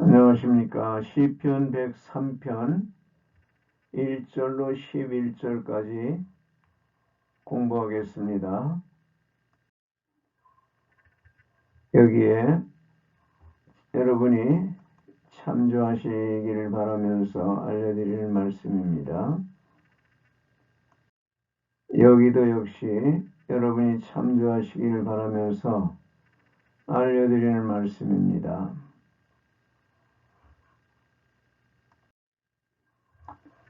안녕하십니까. 시편 103편 1절로 11절까지 공부하겠습니다. 여기에 여러분이 참조하시기를 바라면서 알려드리는 말씀입니다. 여기도 역시 여러분이 참조하시기를 바라면서 알려드리는 말씀입니다.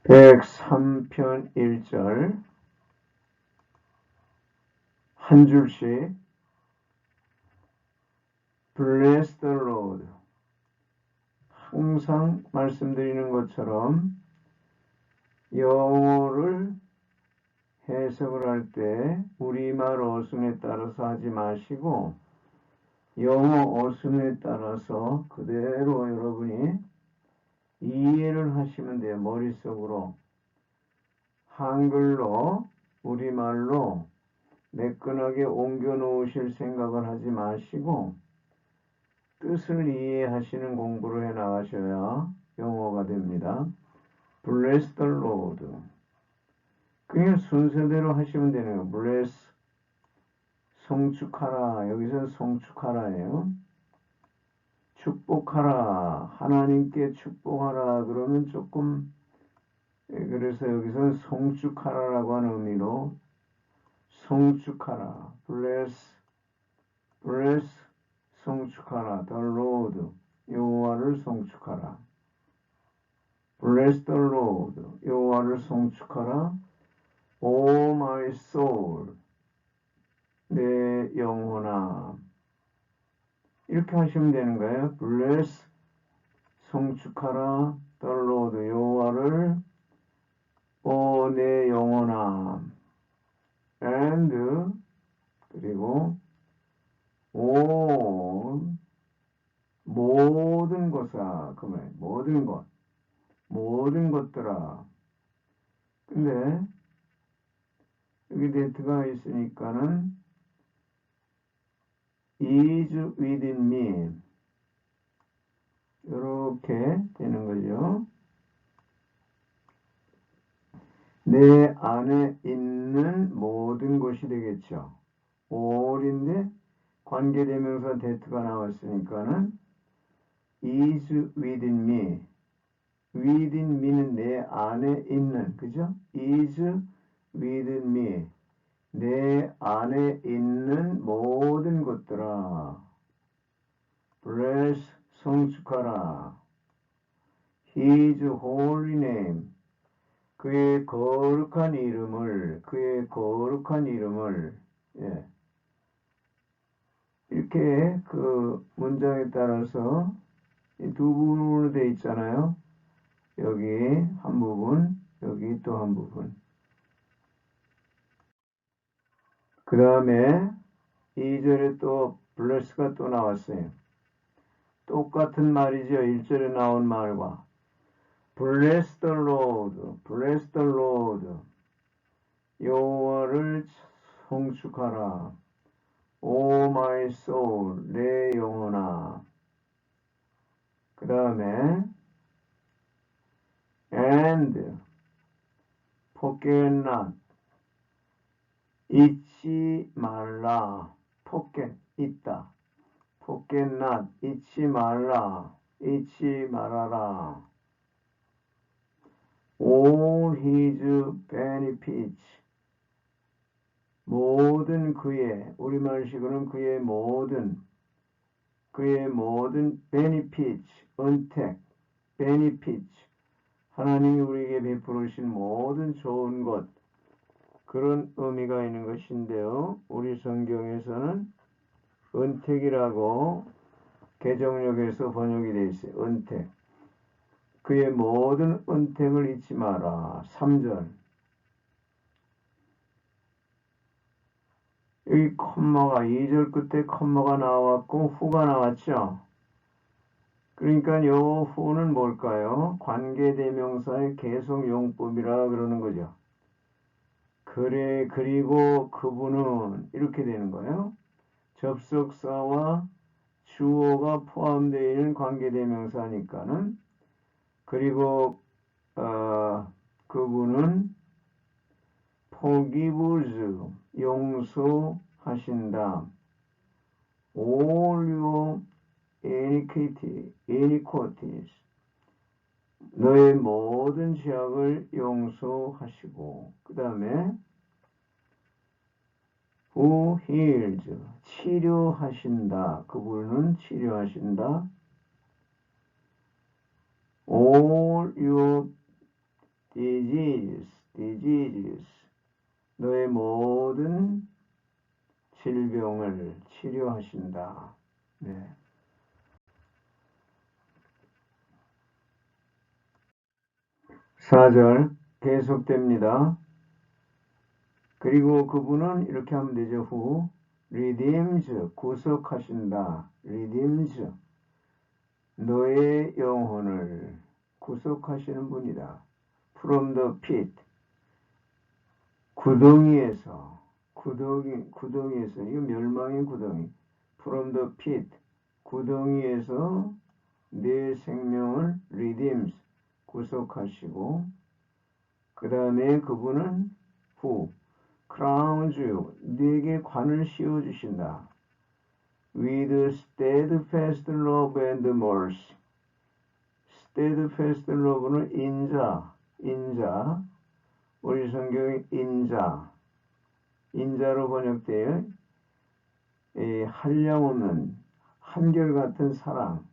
103편 1절. 한 줄씩. Bless the Lord. 항상 말씀드리는 것처럼 영어를 해석을 할 때 우리말 어순에 따라서 하지 마시고 영어 어순에 따라서 그대로 여러분이 이해를 하시면 돼요. 머릿속으로. 한글로, 우리말로 매끈하게 옮겨 놓으실 생각을 하지 마시고 뜻을 이해하시는 공부를 해 나가셔야 영어가 됩니다. Bless the Lord. 그냥 순서대로 하시면 되네요. Bless. 성축하라. 여기서 성축하라예요. 축복하라. 하나님께 축복하라. 그러면 조금 예, 그래서 여기서 성축하라라고 하는 의미로 성축하라. bless bless 성축하라. the Lord 여호와를 성축하라. bless the Lord 여호와를 성축하라. O my soul 내 영혼아 이렇게 하시면 되는 거예요. bless the Lord 여호와를 오 내 영혼아 and 그리고 오 모든 것아. 그말 모든 것 모든 것들아. 근데 여기 데트가 있으니까는 is within me. 이렇게 되는 거죠. 내 안에 있는 모든 것이 되겠죠. all인데 관계대명사 that가 나왔으니까는 is within me. within me는 내 안에 있는, 그죠? is within me. 내 안에 있는 모든 것들아 bless 성축하라 his holy name 그의 거룩한 이름을 그의 거룩한 이름을 예. 이렇게 그 문장에 따라서 두 부분으로 되어 있잖아요. 여기 한 부분, 여기 또 한 부분. 그 다음에 2절에 또 블레스가 또 나왔어요. 똑같은 말이죠. 1절에 나온 말과 Bless the Lord, bless the Lord. 여호와를 성축하라. O my soul, 내 영혼아. 그 다음에 and forget not 잊지 말라. 포켓 있다. 포켓 not 잊지 말라. 잊지 말아라. all his benefits 모든 그의 우리말식으로는 그의 모든 그의 모든 benefits 은택 benefits 하나님이 우리에게 베풀으신 모든 좋은 것 그런 의미가 있는 것인데요. 우리 성경에서는 은택이라고 개정력에서 번역이 되어 있어요. 은택. 그의 모든 은택을 잊지 마라. 3절. 여기 컴마가 2절 끝에 컴마가 나왔고 후가 나왔죠. 그러니까 요 후는 뭘까요? 관계대명사의 계속용법이라 그러는 거죠. 그래 그리고 그분은 이렇게 되는 거예요. 접속사와 주어가 포함되어 있는 관계대명사니까는 그리고 어, 그분은 forgives 용서하신다. all your iniquity, iniquities 너의 모든 죄악을 용서하시고 그 다음에 who heals 치료하신다. 그분은 치료하신다. all your diseases, diseases 너의 모든 질병을 치료하신다. 네. 사절 계속됩니다. 그리고 그분은 이렇게 하면 되죠. 후 redeems 구속하신다. redeems 너의 영혼을 구속하시는 분이다. from the pit 구덩이에서 구덩이 구덩이에서 이거 멸망의 구덩이 from the pit 구덩이에서 내 생명을 redeems 구속하시고 그 다음에 그분은 후 crowns you 네게 관을 씌워 주신다. with steadfast love and mercy steadfast love는 인자 인자 우리 성경의 인자 인자로 번역되어 한량없는 한결같은 사랑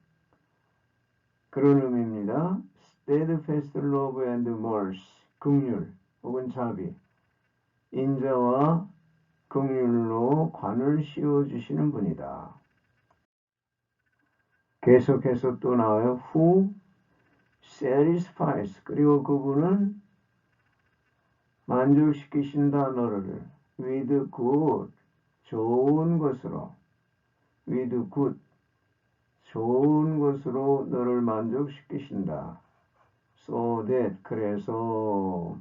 그런 의미입니다. Steadfast love and mercy 긍휼 혹은 자비 인자와 긍휼로 관을 씌워 주시는 분이다. 계속해서 또 나와요. who satisfies 그리고 그분은 만족시키신다 너를 with good 좋은 것으로 with good 좋은 것으로 너를 만족시키신다. So that 그래서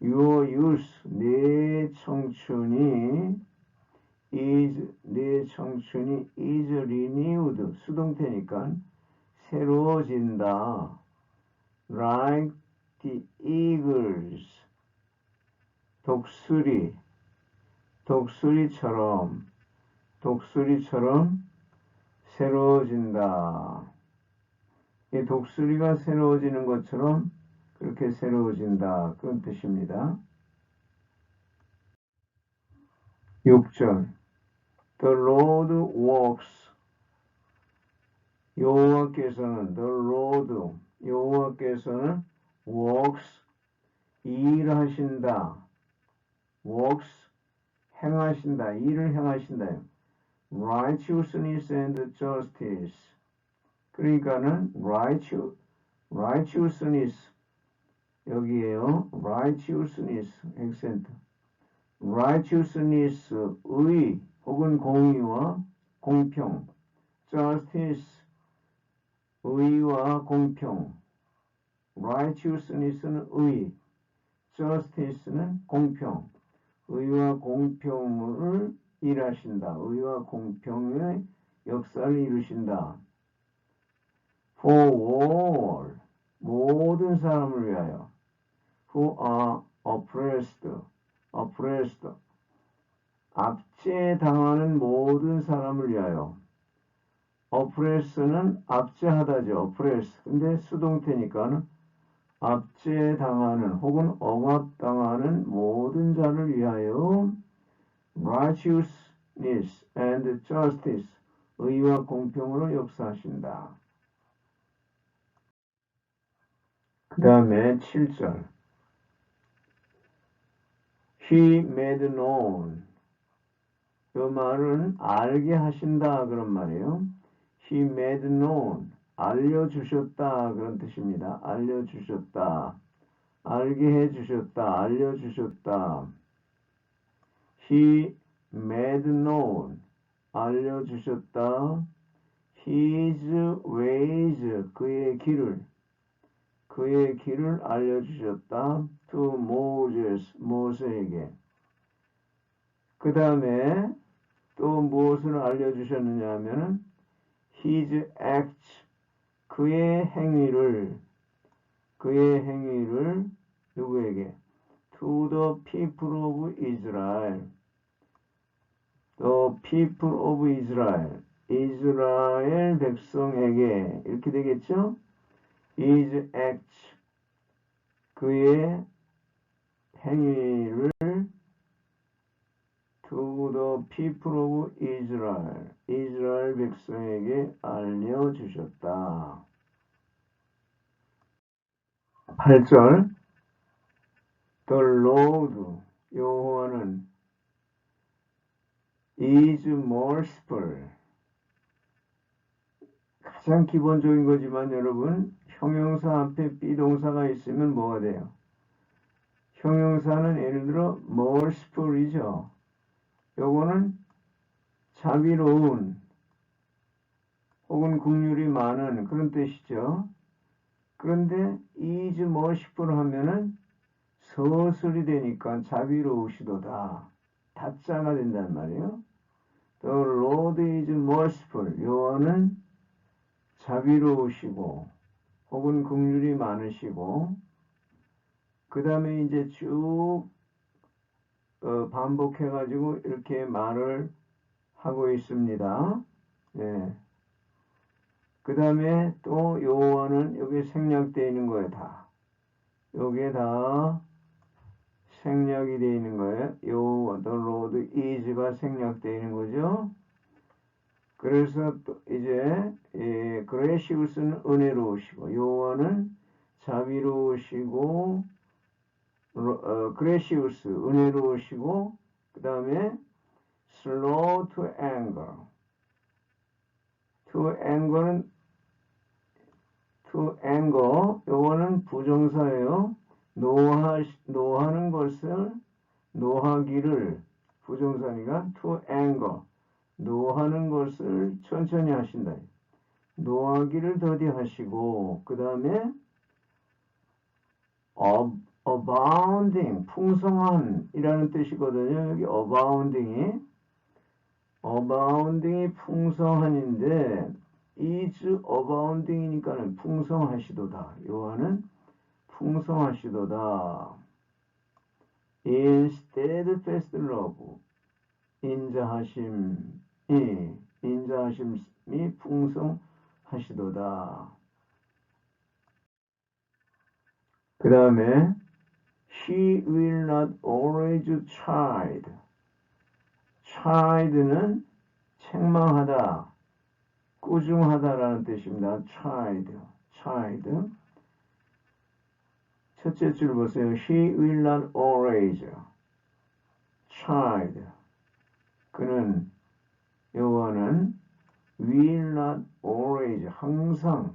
your youth 내 청춘이 is 내 청춘이 is renewed 수동태니까 새로워진다. like the eagles 독수리 독수리처럼 독수리처럼 새로워진다. 이 독수리가 새로워지는 것처럼 그렇게 새로워진다. 그런 뜻입니다. 6절 The Lord walks 여호와께서는 The Lord 여호와께서는 walks 일하신다. works 행하신다. 일을 행하신다. righteousness and justice 그러니까는 righteous, righteousness 여기에요. righteousness accent righteousness 의 혹은 공의와 공평 justice 의와 공평 righteousness는 의 justice는 공평 의와 공평을 일하신다. 의와 공평의 역사를 이루신다. For all 모든 사람을 위하여 who are oppressed oppressed 압제당하는 모든 사람을 위하여 oppress는 압제하다죠. oppress 근데 수동태니까는 압제당하는 혹은 억압당하는 모든 자를 위하여 righteousness and justice 의와 공평으로 역사하신다. 그 다음에 7절 He made known 이 말은 알게 하신다 그런 말이에요. He made known 알려주셨다 그런 뜻입니다. 알려주셨다. 알게 해주셨다. 알려주셨다. He made known 알려주셨다. His ways 그의 길을 그의 길을 알려주셨다. To Moses 모세에게 그 다음에 또 무엇을 알려주셨느냐 하면은 his acts 그의 행위를 그의 행위를 누구에게 to the people of Israel the people of Israel 이스라엘 백성에게 이렇게 되겠죠? His acts 그의 행위를 to the people of Israel 이스라엘 백성에게 알려주셨다. 8절 The Lord 여호와는 is merciful 가장 기본적인 거지만 여러분 형용사 앞에 비동사가 있으면 뭐가 돼요? 형용사는 예를 들어 merciful이죠. 요거는 자비로운 혹은 국률이 많은 그런 뜻이죠. 그런데 is merciful 하면은 서술이 되니까 자비로우시도다. 다짜가 된단 말이에요. The Lord is merciful. 여호와는 자비로우시고 혹은 긍휼이 많으시고 그 다음에 이제 쭉 어, 반복해 가지고 이렇게 말을 하고 있습니다. 네. 그 다음에 또 여호와는 여기 생략되어 있는 거예요. 다. 여기에 다 생략이 되어 있는 거예요. 여호와 the Lord is가 생략되어 있는 거죠. 그래서 또 이제 예, 그레시우스는 은혜로우시고 여호와는 자비로우시고 어, 그레시우스 은혜로우시고 그 다음에 slow to anger to anger는 to anger 요거는 부정사예요. 노하 노하는 것을 노하기를 부정사니까 to anger 노하는 것을 천천히 하신다. 노하기를 더디하시고 그 다음에 abounding 풍성한 이라는 뜻이거든요. 여기 abounding이 abounding이 풍성한인데 is abounding이니까는 풍성하시도다. 요한은 풍성하시도다. in steadfast love 인자하심이 인자하심이 풍성 하시도다. 그 다음에 He will not always chide. chid는 책망하다, 꾸중하다라는 뜻입니다. chide, chide. 첫째 줄 보세요. He will not always chide. 그는 여호와는 will not always 항상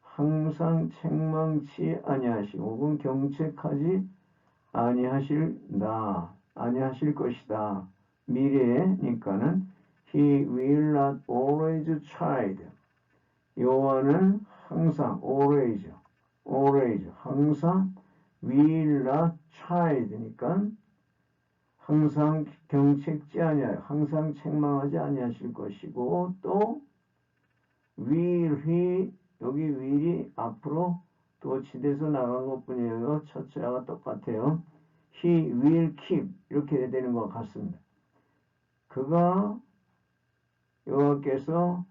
항상 책망치 아니하시고 혹은 경책하지 아니하실다 아니하실 것이다 미래니까는 he will not always chide 여호와는 항상 always always 항상 will not chide니까 항상 경책지 아니하여 항상 책망하지 아니하실 것이고 또 he 여기 will이 앞으로 도치돼서 나간 것 뿐이에요. 첫째와 똑같아요. he will keep 이렇게 되는 것 같습니다. 그가 여호와께서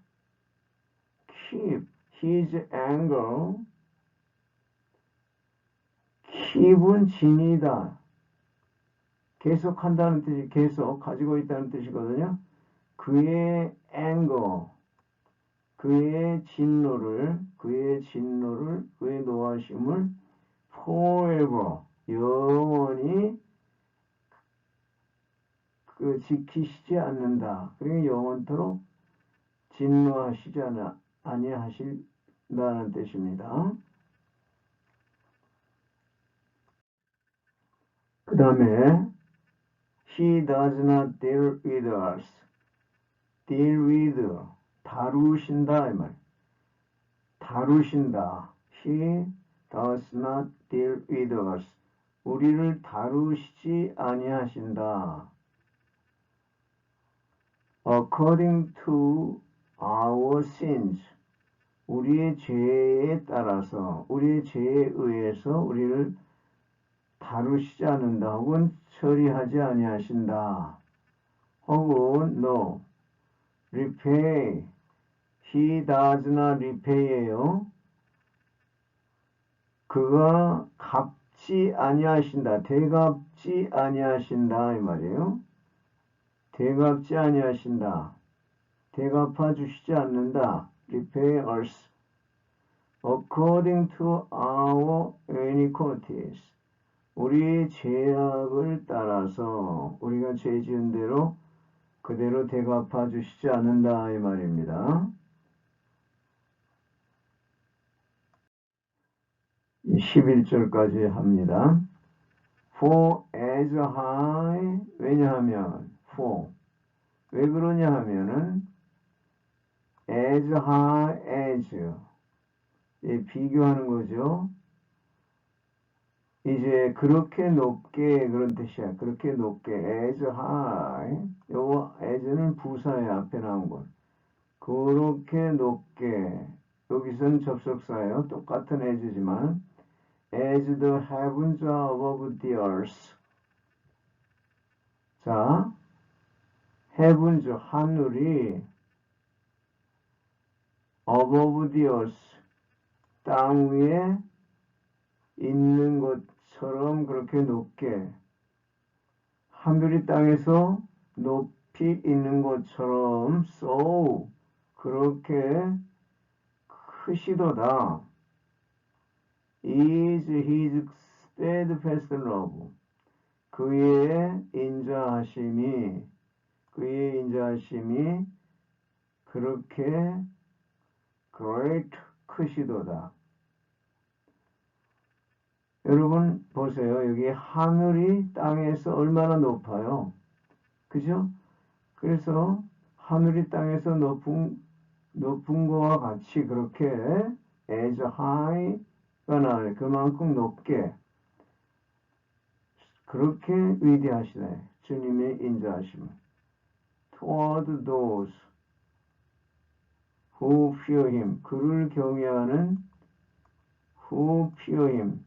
keep his anger keep은 진이다. 계속한다는 뜻이 계속 가지고 있다는 뜻이거든요. 그의 anger 그의 진노를 그의 진노를 그의 노하심을 forever 영원히 그 지키시지 않는다. 그러니까 영원토록 진노하시지 않아 아니하실다는 뜻입니다. 그 다음에 He does not deal with us. deal with 다루신다 이 말. 다루신다. He does not deal with us. 우리를 다루시지 아니하신다. According to our sins 우리의 죄에 따라서 우리의 죄에 의해서 우리를 다루시지 않는다 혹은 처리하지 아니하신다. 혹은 no. repay. he does not repay예요. 그가 갚지 아니하신다. 대갚지 아니하신다 이 말이에요. 대갚지 아니하신다. 대갚아 주시지 않는다. repay us according to our iniquities. 우리 죄악을 따라서 우리가 죄 지은 대로 그대로 대갚아 주시지 않는다 이 말입니다. 11절까지 합니다. For as high 왜냐하면 for 왜 그러냐 하면은 as high as 예, 비교하는 거죠. 이제 그렇게 높게 그런 뜻이야. 그렇게 높게 as high 요거 as는 부사에 앞에 나온 건 그렇게 높게 여기선 접속사예요. 똑같은 as지만 as the heavens are above the earth 자 heavens 하늘이 above the earth 땅 위에 있는 것 처럼 그렇게 높게 하늘이 땅에서 높이 있는 것처럼 so 그렇게 크시도다. Is his steadfast love. 그의 인자하심이 그의 인자하심이 그렇게 great 크시도다. 여러분 보세요. 여기 하늘이 땅에서 얼마나 높아요. 그죠? 그래서 하늘이 땅에서 높은 높은 거와 같이 그렇게 as high가 나와요. 그만큼 높게 그렇게 위대하시네. 주님의 인자하심을. toward those who fear him. 그를 경외하는 who fear him.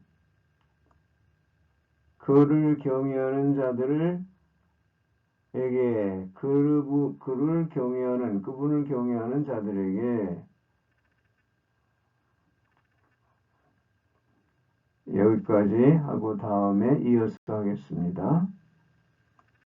그를 경외하는 자들을 에게 그, 그를 경외하는 그분을 경외하는 자들에게 여기까지 하고 다음에 이어서 하겠습니다.